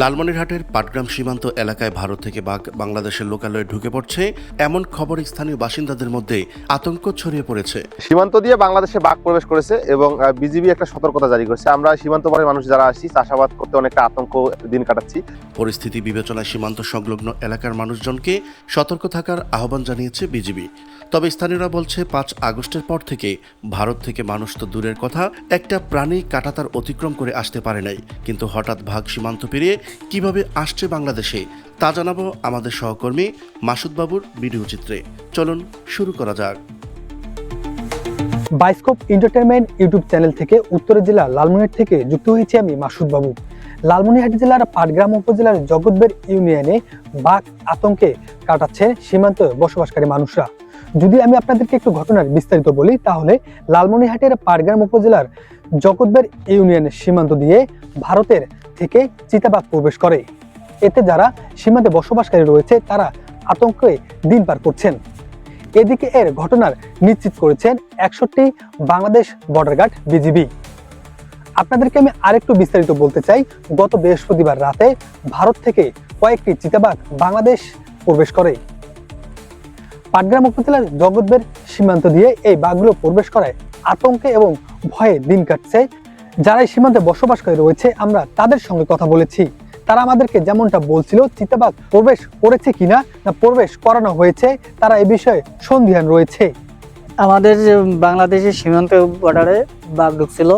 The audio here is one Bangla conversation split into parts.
লালমনিরহাটের পাটগ্রাম সীমান্ত এলাকায় ভারত থেকে বাঘ বাংলাদেশের লোকালয়ে ঢুকে পড়ছে। এমন খবর স্থানীয় বাসিন্দাদের মধ্যে আতঙ্ক ছড়িয়ে পড়েছে। সীমান্ত দিয়ে বাংলাদেশে বাঘ প্রবেশ করেছে এবং বিজিবি একটা সতর্কতা জারি করেছে। আমরা সীমান্ত পারের মানুষ যারা আসি চাষাবাদ করতে অনেকটা আতঙ্ক দিন কাটাচ্ছি। পরিস্থিতি বিবেচনায় সীমান্ত সংলগ্ন এলাকার মানুষজনকে সতর্ক থাকার আহ্বান জানিয়েছে বিজিবি। তবে স্থানীয়রা বলছে পাঁচ আগস্টের পর থেকে ভারত থেকে মানুষ তো দূরের কথা একটা প্রাণী কাটাতার অতিক্রম করে আসতে পারে নাই। কিন্তু হঠাৎ ভাগ সীমান্ত পেরিয়ে কীভাবে আসছে বাংলাদেশে তা জানাব আমাদের সহকর্মী মাসুদ বাবুর ভিডিও চিত্রে। চলুন শুরু করা যাক। বাইস্কোপ এন্টারটেনমেন্ট ইউটিউব চ্যানেল থেকে উত্তরের জেলা লালমনিরহাট থেকে যুক্ত হয়েছি আমি মাসুদ বাবু লালমনিরহাট জেলার পাটগ্রাম উপজেলার জগৎবের ইউনিয়নে বাঘ আতঙ্কে কাটাচ্ছে সীমান্ত বসবাসকারী মানুষরা। যদি আমি আপনাদেরকে একটু ঘটনার বিস্তারিত বলি, তাহলে লালমনিরহাটের পাটগ্রাম উপজেলার জগৎবের ইউনিয়নের সীমান্ত দিয়ে ভারতের থেকে চিতাবাঘ প্রবেশ করে। এতে যারা সীমান্তে বসবাসকারী রয়েছে, তারা আতঙ্কে দিন পার করছেন। এদিকে এর ঘটনার নিশ্চিত করেছেন একষট্টি বাংলাদেশ বর্ডার গার্ড বিজিবি। আপনাদেরকে আমি আরেকটু বিস্তারিত বলতে চাই। গত বৃহস্পতিবার রাতে ভারত থেকে কয়েকটি চিতাবাঘ বাংলাদেশ প্রবেশ করে। পাটগ্রাম উপজেলার জগৎবের সীমান্ত দিয়ে এই বাঘগুলো প্রবেশ করায় আতঙ্কে এবং ভয়ে দিন কাটছে যারা এই সীমান্তে বসবাসকারী রয়েছে, আমরা তাদের সঙ্গে কথা বলেছি। তারা আমাদেরকে যেমনটা বলছিল চিতাবাঘ প্রবেশ করেছে কিনা না প্রবেশ করানো হয়েছে, তারা এই বিষয়ে সন্ধিহান রয়েছে। আমাদের বাংলাদেশের সীমান্ত বর্ডারে বাঘ ঢুকছিল,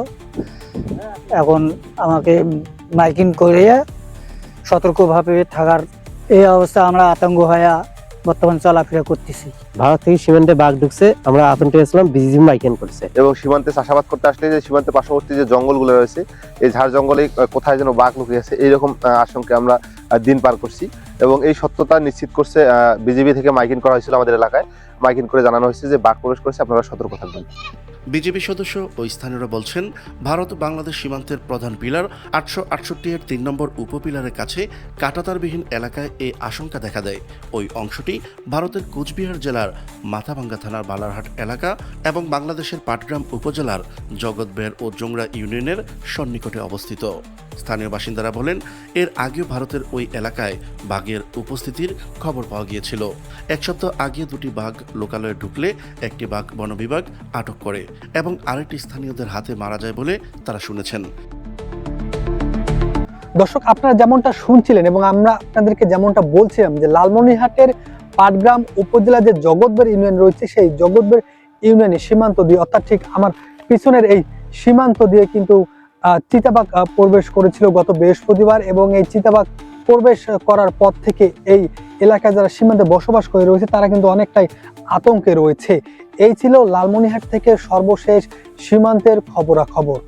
এখন আমাকে মাইকিং করিয়ে সতর্কভাবে থাকার এই অবস্থা আমরা আতঙ্ক হয়ে বর্তমান চলাফেরা করতেছি। ভারত থেকে সীমান্তে বাঘ ঢুকছে আমরা আতঙ্কে গেছিলাম বিজিবি মাইকেন করছে। এবং সীমান্তে চাষাবাদ করতে আসলে যে সীমান্তে পার্শ্ববর্তী যে জঙ্গলগুলো রয়েছে এই ঝাড় জঙ্গলে কোথায় যেন বাঘ লুকিয়ে আছে এইরকম আশঙ্কে আমরা দিন পার করছি। এবং এই সত্যতা নিশ্চিত করছে বিজিবি থেকে মাইকিন করা হয়েছিল আমাদের এলাকায়। মাইকিন করে জানানো হয়েছে যে বাঘ প্রবেশ করেছে আপনারা সতর্ক থাকবেন। বিজেপি সদস্য ও স্থানীয়রা বলছেন, ভারত বাংলাদেশ সীমান্তের প্রধান পিলার আটশো আটষট্টি এর তিন নম্বর উপপিলারের কাছে কাটাতারবিহীন এলাকায় এই আশঙ্কা দেখা দেয়। ওই অংশটি ভারতের কোচবিহার জেলার মাথাভাঙ্গা থানার বালারহাট এলাকা এবং বাংলাদেশের পাটগ্রাম উপজেলার জগৎবের ও জোংরা ইউনিয়নের সন্নিকটে অবস্থিত। স্থানীয় বাসিন্দারা বলেন, এর আগেও ভারতের ওই এলাকায় বাঘের উপস্থিতির খবর পাওয়া গিয়েছিল। এক সপ্তাহ আগে দুটি বাঘ লোকালয়ে ঢুকলে একটি বাঘ বন বিভাগ আটক করে এবং আরেকটি স্থানীয়দের হাতে মারা যায় বলে তারা শুনেছেন। দর্শক, আপনারা যেমনটা শুনছিলেন এবং আমরা আপনাদেরকে যেমনটা বলছিলাম যে লালমনিরহাটের পাটগ্রাম উপজেলা যে জগৎবের ইউনিয়ন রয়েছে, সেই জগৎবের ইউনিয়নের সীমান্ত দিয়ে, অর্থাৎ ঠিক আমার পিছনের এই সীমান্ত দিয়ে কিন্তু আহ, চিতাবাঘ প্রবেশ করেছিল গত বৃহস্পতিবার এবং এই চিতাবাঘ প্রবেশ করার পর থেকে এই এলাকায় যারা সীমান্তে বসবাস করে রয়েছে তারা কিন্তু অনেকটাই আতঙ্কে রয়েছে। এই ছিল লালমনিহাট থেকে সর্বশেষ সীমান্তের খবরাখবর।